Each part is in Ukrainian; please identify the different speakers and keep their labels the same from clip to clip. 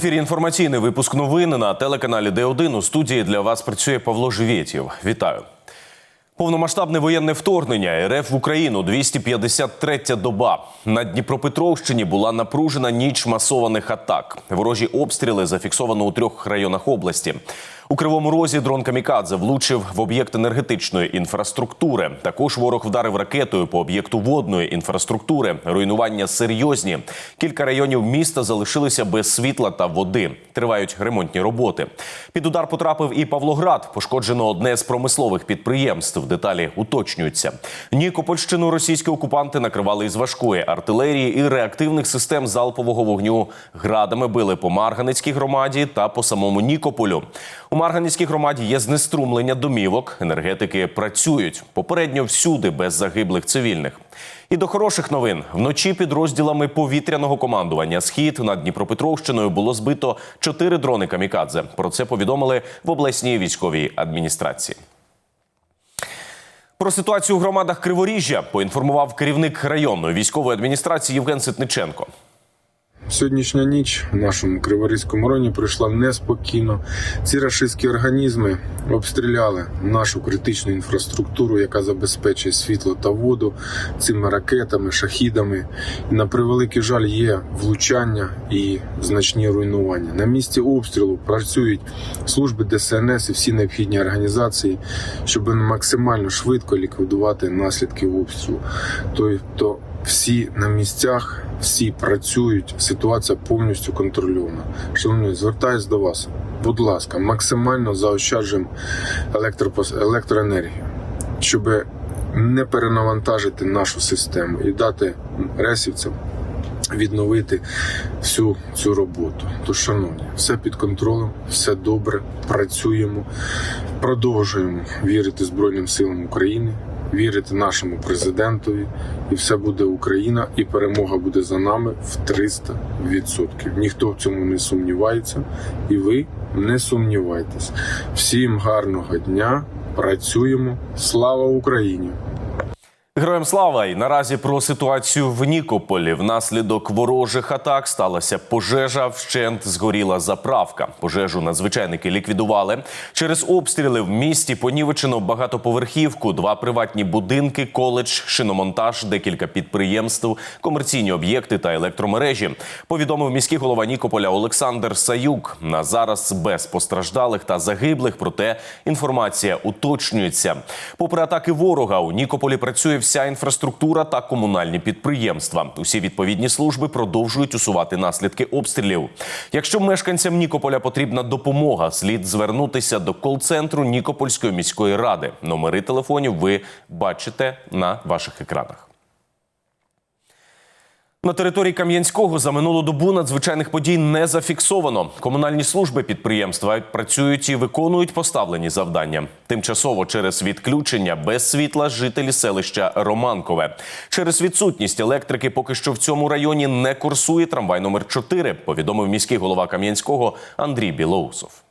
Speaker 1: Ефірі інформаційний випуск новин на телеканалі Д1. У студії для вас працює Павло Живєтєв. Вітаю. Повномасштабне воєнне вторгнення РФ в Україну 253-я доба. На Дніпропетровщині була напружена ніч масованих атак. Ворожі обстріли зафіксовано у трьох районах області. У Кривому Розі дрон Камікадзе влучив в об'єкт енергетичної інфраструктури. Також ворог вдарив ракетою по об'єкту водної інфраструктури. Руйнування серйозні. Кілька районів міста залишилися без світла та води. Тривають ремонтні роботи. Під удар потрапив і Павлоград. Пошкоджено одне з промислових підприємств. Деталі уточнюються. Нікопольщину російські окупанти накривали із важкої артилерії і реактивних систем залпового вогню. Градами били по Марганецькій громаді та по самому Нікополю. У Марганецькій громаді є знеструмлення домівок. Енергетики працюють попередньо всюди без загиблих цивільних. І до хороших новин вночі підрозділами повітряного командування Схід над Дніпропетровщиною було збито чотири дрони камікадзе. Про це повідомили в обласній військовій адміністрації. Про ситуацію у громадах Криворіжжя поінформував керівник районної військової адміністрації Євген Ситниченко.
Speaker 2: Сьогоднішня ніч в нашому Криворізькому районі пройшла неспокійно. Ці рашистські організми обстріляли нашу критичну інфраструктуру, яка забезпечує світло та воду цими ракетами, шахідами. І на превеликий жаль є влучання і значні руйнування. На місці обстрілу працюють служби ДСНС і всі необхідні організації, щоб максимально швидко ліквідувати наслідки обстрілу. Тобто всі на місцях, всі працюють. Ситуація повністю контрольована. Шановні, звертаюсь до вас. Будь ласка, максимально заощаджуємо електропос- електроенергію, щоб не перенавантажити нашу систему і дати ресівцям відновити всю цю роботу. Тож, шановні, все під контролем, все добре, працюємо, продовжуємо вірити Збройним силам України, вірити нашому президентові, і все буде Україна, і перемога буде за нами в 300%. Ніхто в цьому не сумнівається, і ви не сумнівайтесь. Всім гарного дня! Працюємо! Слава Україні!
Speaker 1: Героям слава! І наразі про ситуацію в Нікополі. Внаслідок ворожих атак сталася пожежа. Вщент згоріла заправка. Пожежу надзвичайники ліквідували. Через обстріли в місті понівечено багатоповерхівку, два приватні будинки, коледж, шиномонтаж, декілька підприємств, комерційні об'єкти та електромережі. Повідомив міський голова Нікополя Олександр Саюк. На зараз без постраждалих та загиблих. Проте інформація уточнюється. Попри атаки ворога, у Нікополі працює вся інфраструктура та комунальні підприємства. Усі відповідні служби продовжують усувати наслідки обстрілів. Якщо мешканцям Нікополя потрібна допомога, слід звернутися до кол-центру Нікопольської міської ради. Номери телефонів ви бачите на ваших екранах. На території Кам'янського за минулу добу надзвичайних подій не зафіксовано. Комунальні служби підприємства працюють і виконують поставлені завдання. Тимчасово через відключення без світла жителі селища Романкове. Через відсутність електрики поки що в цьому районі не курсує трамвай номер 4, повідомив міський голова Кам'янського Андрій Білоусов.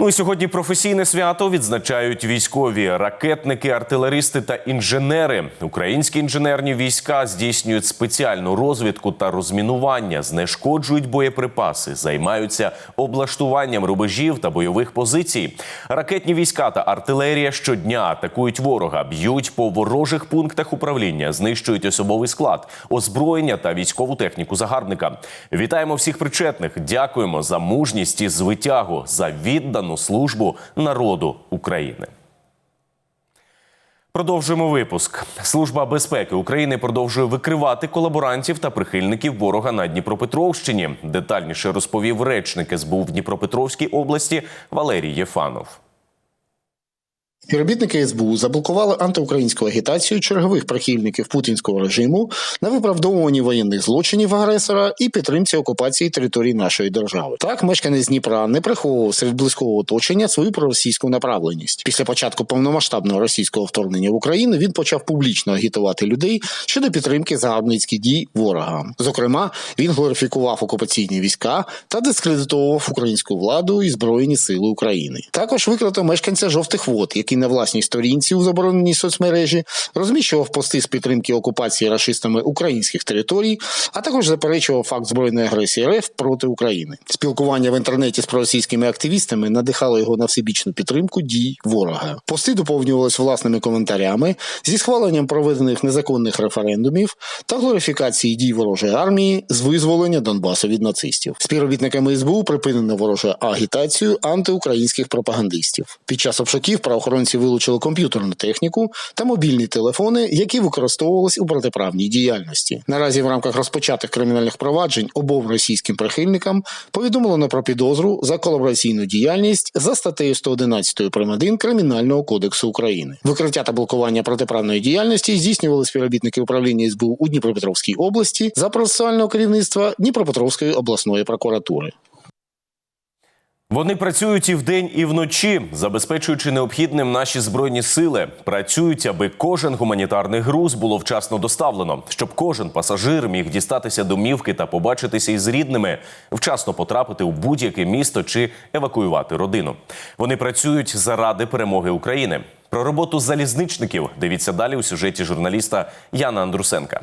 Speaker 1: Ну і сьогодні професійне свято відзначають військові ракетники, артилеристи та інженери. Українські інженерні війська здійснюють спеціальну розвідку та розмінування, знешкоджують боєприпаси, займаються облаштуванням рубежів та бойових позицій. Ракетні війська та артилерія щодня атакують ворога, б'ють по ворожих пунктах управління, знищують особовий склад, озброєння та військову техніку загарбника. Вітаємо всіх причетних. Дякуємо за мужність і звитягу, за віддану службу народу України. Продовжуємо випуск. Служба безпеки України продовжує викривати колаборантів та прихильників ворога на Дніпропетровщині. Детальніше розповів речник СБУ в Дніпропетровській області Валерій Єфанов.
Speaker 3: Співробітники СБУ заблокували антиукраїнську агітацію чергових прихильників путінського режиму на виправдовуванні воєнних злочинів агресора і підтримці окупації території нашої держави. Так, мешканець Дніпра не приховував серед близького оточення свою проросійську направленість. Після початку повномасштабного російського вторгнення в Україну він почав публічно агітувати людей щодо підтримки загарбницьких дій ворога. Зокрема, він глорифікував окупаційні війська та дискредитовував українську владу і збройні сили України. Також викрито мешканця жовтих вод, який на власній сторінці у забороненій соцмережі розміщував пости з підтримки окупації рашистами українських територій, а також заперечував факт збройної агресії РФ проти України. Спілкування в інтернеті з проросійськими активістами надихало його на всебічну підтримку дій ворога. Пости доповнювалися власними коментарями зі схваленням проведених незаконних референдумів та глорифікації дій ворожої армії з визволення Донбасу від нацистів. Співробітниками СБУ припинено ворожу агітацію антиукраїнських пропагандистів. Під час обшуків правоохоронці вилучили комп'ютерну техніку та мобільні телефони, які використовувалися у протиправній діяльності. Наразі в рамках розпочатих кримінальних проваджень обом російським прихильникам повідомлено про підозру за колабораційну діяльність за статтею 111 прим. 1 Кримінального кодексу України. Викриття та блокування протиправної діяльності здійснювали співробітники управління СБУ у Дніпропетровській області за процесуального керівництва Дніпропетровської обласної прокуратури.
Speaker 1: Вони працюють і вдень, і вночі, забезпечуючи необхідним наші збройні сили. Працюють, аби кожен гуманітарний груз було вчасно доставлено, щоб кожен пасажир міг дістатися домівки та побачитися із рідними, вчасно потрапити у будь-яке місто чи евакуювати родину. Вони працюють заради перемоги України. Про роботу залізничників дивіться далі у сюжеті журналіста Яна Андрусенка.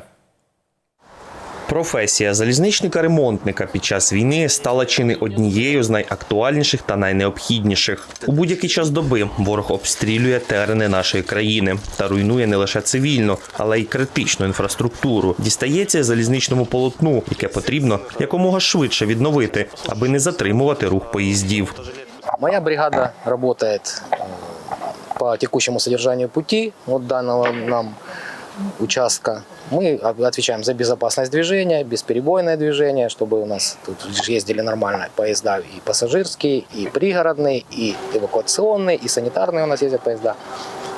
Speaker 4: Професія залізничника-ремонтника під час війни стала чи не однією з найактуальніших та найнеобхідніших. У будь-який час доби ворог обстрілює терени нашої країни та руйнує не лише цивільну, але й критичну інфраструктуру. Дістається залізничному полотну, яке потрібно якомога швидше відновити, аби не затримувати рух поїздів.
Speaker 5: Моя бригада работает э, по текущему содержанию пути вот данного нам участка. Мы отвечаем за безопасность движения, бесперебойное движение, чтобы у нас тут ездили нормально поезда и пассажирские, и пригородные, и эвакуационные, и санитарные у нас ездят поезда.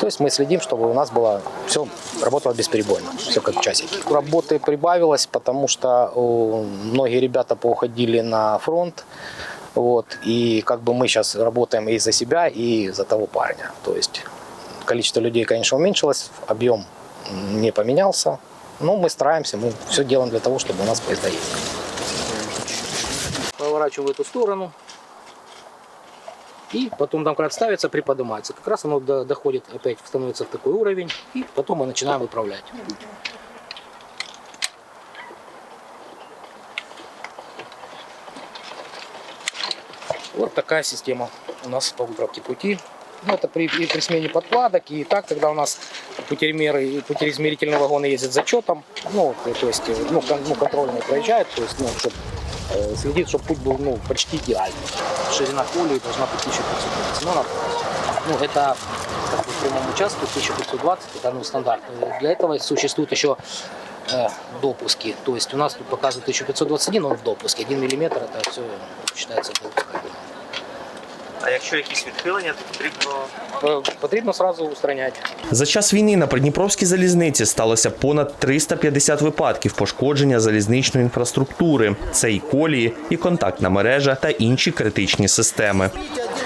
Speaker 5: То есть мы следим, чтобы у нас было все работало бесперебойно, все как часики. Работы прибавилось, потому что многие ребята поуходили на фронт, вот, и как бы мы сейчас работаем и за себя, и за того парня. То есть количество людей, конечно, уменьшилось, объем не поменялся, но мы стараемся, мы все делаем для того, чтобы у нас поезда ездили. Поворачиваю в эту сторону. И потом когда ставится, приподнимается. Как раз оно до- доходит, опять становится в такой уровень. И потом мы начинаем выправлять. Вот такая система у нас по выправке пути. Ну, это при, и при смене подкладок, и так, когда у нас путемеры и путеизмерительные вагоны ездят зачетом, ну, то, есть, э, ну, кон- ну, контрольные проезжают, то есть, ну, чтоб, э, следит, чтобы путь был, ну, почти идеальный. Ширина колеи должна быть 1520. Ну, ну, это как бы, в прямом участке 1520, это ну, стандарт. Для этого существуют еще э, допуски. То есть у нас тут показывает 1521, он в допуске. 1 миллиметр это все считается допуском.
Speaker 6: А якщо якісь відхилення, то потрібно
Speaker 5: Э, Потрібно сразу устранять.
Speaker 4: За час війни на Придніпровській залізниці сталося понад 350 випадків пошкодження залізничної інфраструктури. Це і колії, і контактна мережа та інші критичні системи.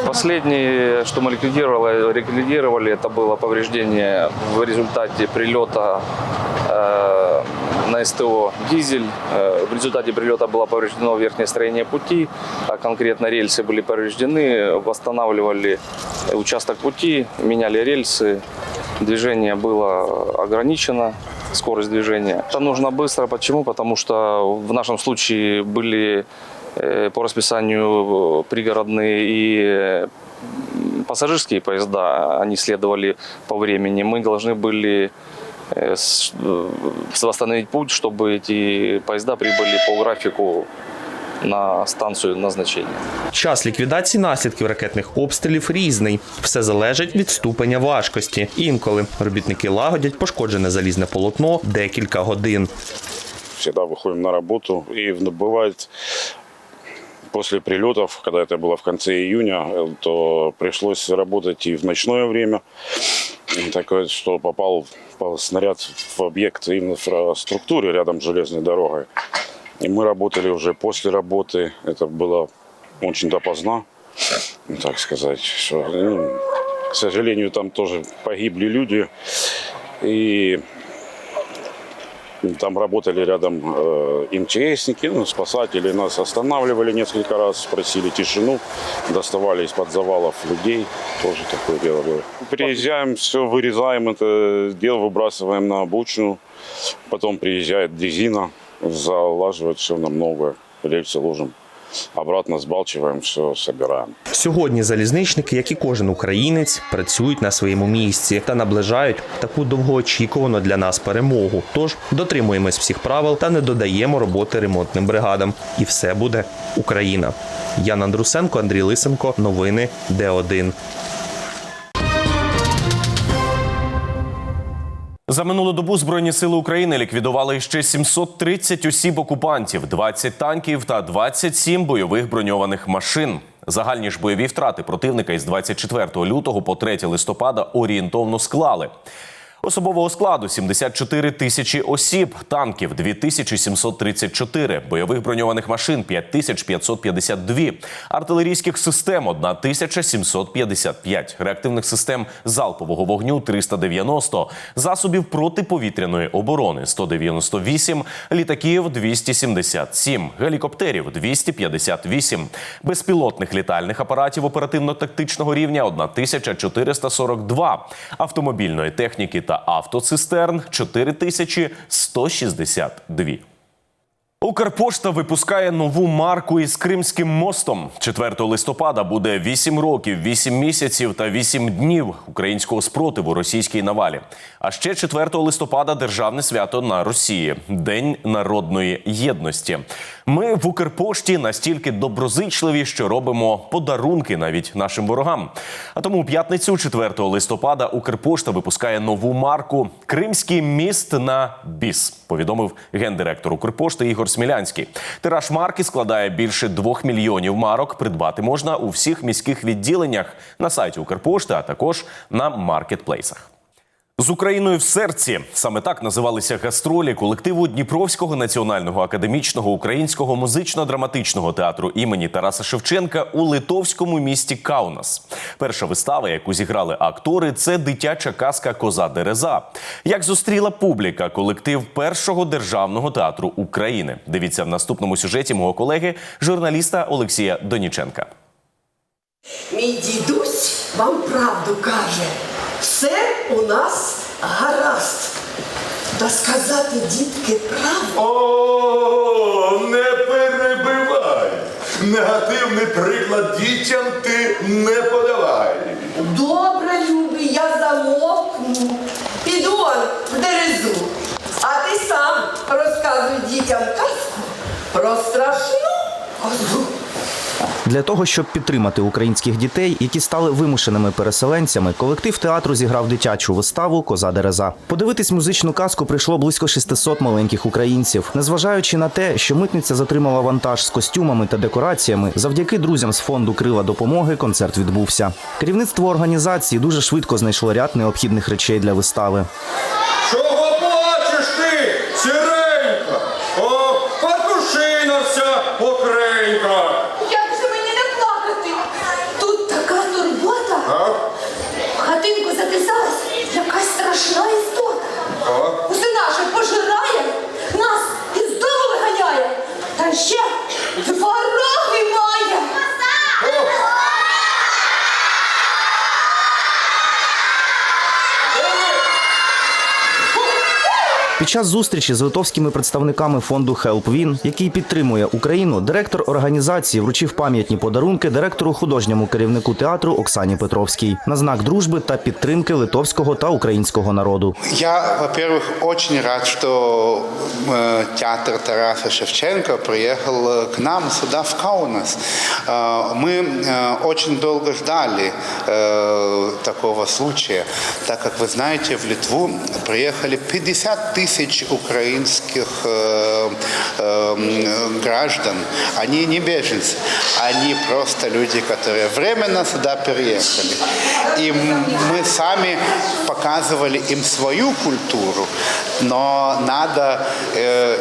Speaker 7: Последнее, что мы ликвидировали, ликвидировали, это было повреждение в результате прилета э, на СТО «Дизель». Э, в результате прилета было повреждено верхнее строение пути, а конкретно рельсы были повреждены. Восстанавливали участок пути, меняли рельсы. Движение было ограничено, скорость движения. Это нужно быстро. Почему? Потому что в нашем случае были э, по расписанию пригородные и пассажирские поезда, они следовали по времени. Мы должны были восстановить путь, чтобы эти поезда прибыли по графику на станцию назначения.
Speaker 4: Час ліквідації наслідків ракетних обстрілів різний. Все залежить від ступеня важкості. Інколи робітники лагодять пошкоджене залізне полотно декілька годин.
Speaker 8: всегда выходим на работу. И в- бывает после прилетов, когда это было в конце июня, э, то пришлось работать и в ночное время. Такое, что попал, снаряд в объект инфраструктуры рядом с железной дорогой. И мы работали уже после работы. Это было очень допоздна, так сказать. Что, ну, к сожалению, там тоже погибли люди. И Там работали рядом э, МЧСники, ну, спасатели. Нас останавливали несколько раз, спросили тишину, доставали из-под завалов людей. Тоже такое дело было. Приезжаем, все вырезаем это дело, выбрасываем на обочину. Потом приезжает дрезина, залаживает все нам новое. Рельсы ложим. Обратно збалчуємо, все собираем.
Speaker 4: Сьогодні залізничники, як і кожен українець, працюють на своєму місці та наближають таку довгоочікувану для нас перемогу. Тож дотримуємось всіх правил та не додаємо роботи ремонтним бригадам. І все буде Україна. Ян Андрусенко, Андрій Лисенко. Новини Д1.
Speaker 1: За минулу добу Збройні сили України ліквідували ще 730 осіб окупантів, 20 танків та 27 бойових броньованих машин. Загальні ж бойові втрати противника із 24 лютого по 3 листопада орієнтовно склали. Особового складу 74 тисячі осіб, танків 2734, бойових броньованих машин 5552, артилерійських систем 1755, реактивних систем залпового вогню 390, засобів протиповітряної оборони 198, літаків 277, гелікоптерів 258, безпілотних літальних апаратів оперативно-тактичного рівня 1442, автомобільної техніки та автоцистерн 4162. Укрпошта випускає нову марку із Кримським мостом. 4 листопада буде 8 років, 8 місяців та 8 днів українського спротиву російській навалі. А ще 4 листопада державне свято на Росії День народної єдності. Ми в Укрпошті настільки доброзичливі, що робимо подарунки навіть нашим ворогам. А тому у п'ятницю, 4 листопада, Укрпошта випускає нову марку Кримський міст на біс. Повідомив гендиректор Укрпошти Ігор Смілянський. Тираж марки складає більше двох мільйонів марок. Придбати можна у всіх міських відділеннях на сайті Укрпошти, а також на маркетплейсах. З Україною в серці саме так називалися гастролі колективу Дніпровського національного академічного українського музично-драматичного театру імені Тараса Шевченка у литовському місті Каунас. Перша вистава, яку зіграли актори, це дитяча казка Коза Дереза. Як зустріла публіка колектив першого державного театру України? Дивіться в наступному сюжеті мого колеги, журналіста Олексія Доніченка.
Speaker 9: Мій дідусь вам правду каже. Все у нас гаразд. Та сказати дітки правду.
Speaker 10: О, не перебивай. Негативний приклад дітям ти не подавай.
Speaker 9: Добре, любий, я замовкну. Піду он в дерезу. А ти сам розказуй дітям казку про страшну козу.
Speaker 11: Для того, щоб підтримати українських дітей, які стали вимушеними переселенцями, колектив театру зіграв дитячу виставу Коза Дереза. Подивитись музичну казку прийшло близько 600 маленьких українців. Незважаючи на те, що митниця затримала вантаж з костюмами та декораціями, завдяки друзям з фонду Крила допомоги концерт відбувся. Керівництво організації дуже швидко знайшло ряд необхідних речей для вистави.
Speaker 10: Чого плачеш ти, сіренька? О, фартушина вся окренька.
Speaker 9: В хатинку затисалась якась страшна істота. Усе наше пожирає, нас із дому виганяє. Та ще
Speaker 11: Під час зустрічі з литовськими представниками фонду HelpWin, який підтримує Україну, директор організації вручив пам'ятні подарунки директору художньому керівнику театру Оксані Петровській на знак дружби та підтримки литовського та українського народу.
Speaker 12: Я, во-первых, очень рад, что э, театр Тараса Шевченко приехал э, к нам сюда, в Каунас. Э, мы э, очень долго ждали э, такого случая, так как вы знаете, в Литву приехали 50 тысяч украинских э, э, граждан. Они не беженцы, они просто люди, которые временно сюда переехали. И мы сами показывали им свою культуру. но надо, э,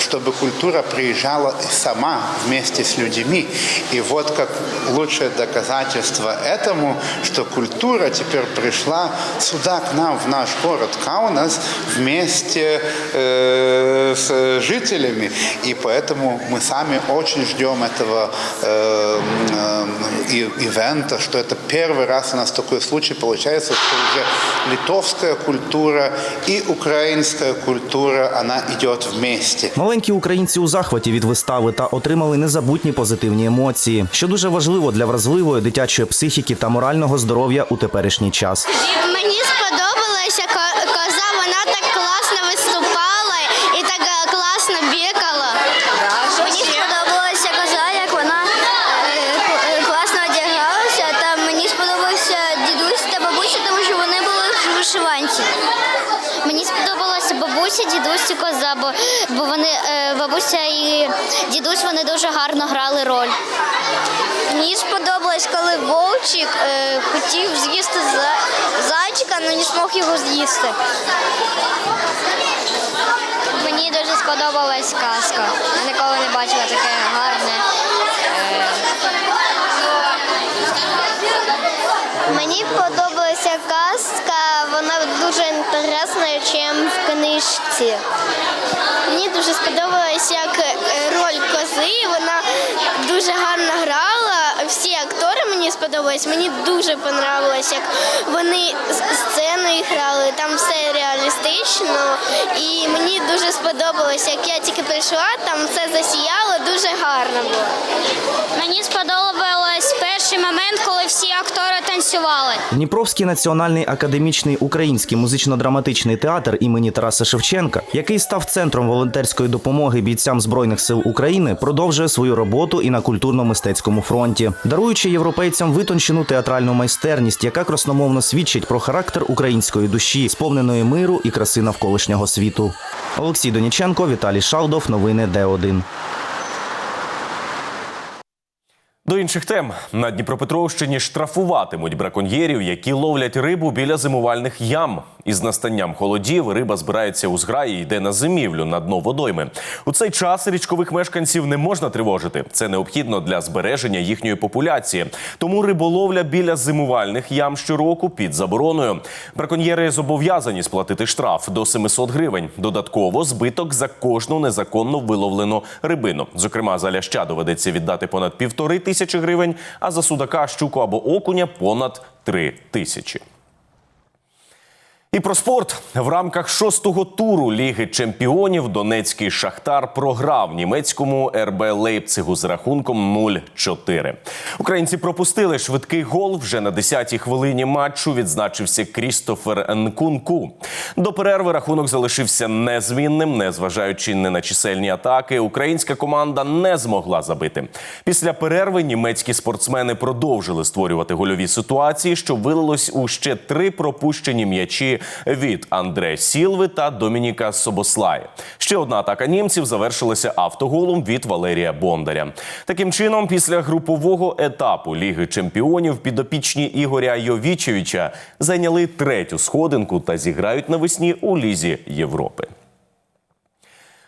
Speaker 12: чтобы культура приезжала сама вместе с людьми. И вот как лучшее доказательство этому, что культура теперь пришла сюда, к нам, в наш город Каунас, вместе э, с жителями. И поэтому мы сами очень ждем этого э, э, и- ивента, что это первый раз у нас такой случай получается, что уже литовская культура и украинская культура, она идет вместе.
Speaker 11: Маленькі українці у захваті від вистави та отримали незабутні позитивні емоції, що дуже важливо для вразливої дитячої психіки та морального здоров'я у теперішній час.
Speaker 13: Мені дідусь вони дуже гарно грали роль. Мені сподобалось, коли вовчик е, хотів з'їсти за- зайчика, але не змог його з'їсти. Мені дуже сподобалась казка. Я ніколи не бачила таке гарне. Мені подобалася казка, вона дуже інтересна, ніж в книжці. Мені дуже сподобалась як е. Вона дуже гарно грала. Всі актори мені сподобались. Мені дуже понравилось, як вони сценою грали. Там все реалістично. І мені дуже сподобалось, як я тільки прийшла, там все засіяло, дуже гарно було. Мені сподобалось перший момент, коли всі актори танцювали.
Speaker 11: Дніпровський національний академічний український музично-драматичний театр імені Тараса Шевченка, який став центром волонтерської допомоги бійцям збройних сил України, продовжує свою роботу і на культурно-мистецькому фронті, даруючи європейцям витончену театральну майстерність, яка красномовно свідчить про характер української душі, сповненої миру і краси навколишнього світу. Олексій Доніченко, Віталій Шалдов. Новини Д1.
Speaker 1: До інших тем на Дніпропетровщині штрафуватимуть браконьєрів, які ловлять рибу біля зимувальних ям. Із настанням холодів риба збирається у зграї і йде на зимівлю на дно водойми. У цей час річкових мешканців не можна тривожити. Це необхідно для збереження їхньої популяції. Тому риболовля біля зимувальних ям щороку під забороною. Браконьєри зобов'язані сплатити штраф до 700 гривень. Додатково збиток за кожну незаконно виловлену рибину. Зокрема, за ляща доведеться віддати понад півтори тисячі гривень, а за судака, щуку або окуня понад три тисячі. І про спорт в рамках шостого туру Ліги Чемпіонів Донецький Шахтар програв німецькому РБ Лейпцигу з рахунком 0-4. Українці пропустили швидкий гол. Вже на 10-й хвилині матчу відзначився Крістофер Нкунку. До перерви рахунок залишився незмінним, незважаючи не на чисельні атаки. Українська команда не змогла забити. Після перерви німецькі спортсмени продовжили створювати гольові ситуації, що вилилось у ще три пропущені м'ячі від Андре Сілви та Домініка Собослаї. Ще одна атака німців завершилася автоголом від Валерія Бондаря. Таким чином, після групового етапу Ліги Чемпіонів підопічні Ігоря Йовічевича зайняли третю сходинку та зіграють навесні у Лізі Європи.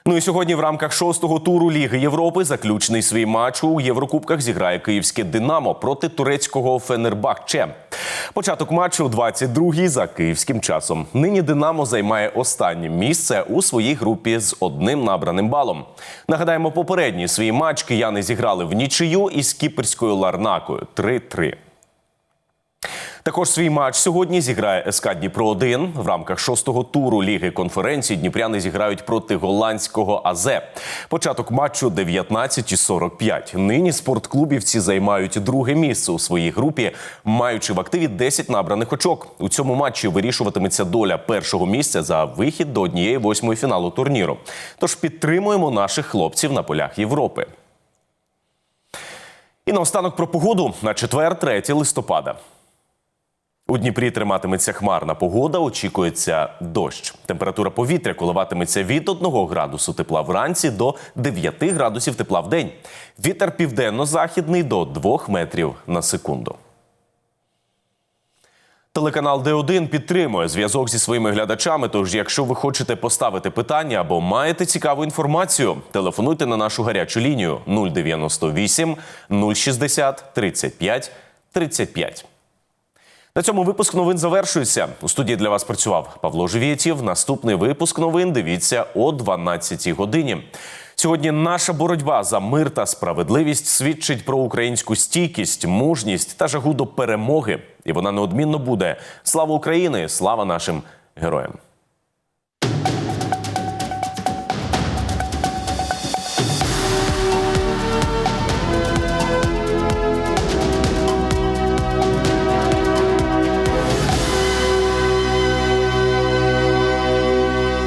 Speaker 1: Ну і сьогодні в рамках шостого туру Ліги Європи заключний свій матч у Єврокубках зіграє київське Динамо проти турецького Фенербахче. Початок матчу о 22-й за київським часом. Нині Динамо займає останнє місце у своїй групі з одним набраним балом. Нагадаємо, попередній свій матч кияни зіграли в нічию із кіперською Ларнакою 3-3. Також свій матч сьогодні зіграє СК Дніпро 1 в рамках шостого туру Ліги конференції. Дніпряни зіграють проти голландського АЗ. Початок матчу 19.45. Нині спортклубівці займають друге місце у своїй групі, маючи в активі 10 набраних очок. У цьому матчі вирішуватиметься доля першого місця за вихід до однієї восьмої фіналу турніру. Тож підтримуємо наших хлопців на полях Європи. І наостанок про погоду на четвер, 3 листопада. У Дніпрі триматиметься хмарна погода, очікується дощ. Температура повітря коливатиметься від 1 градусу тепла вранці до 9 градусів тепла в день. Вітер південно-західний до 2 метрів на секунду. Телеканал Д1 підтримує зв'язок зі своїми глядачами. Тож, якщо ви хочете поставити питання або маєте цікаву інформацію, телефонуйте на нашу гарячу лінію 098 060 35 35. На цьому випуск новин завершується. У студії для вас працював Павло Живєтєв. Наступний випуск новин дивіться о 12 годині. Сьогодні наша боротьба за мир та справедливість свідчить про українську стійкість, мужність та жагу до перемоги. І вона неодмінно буде. Слава Україні! Слава нашим героям!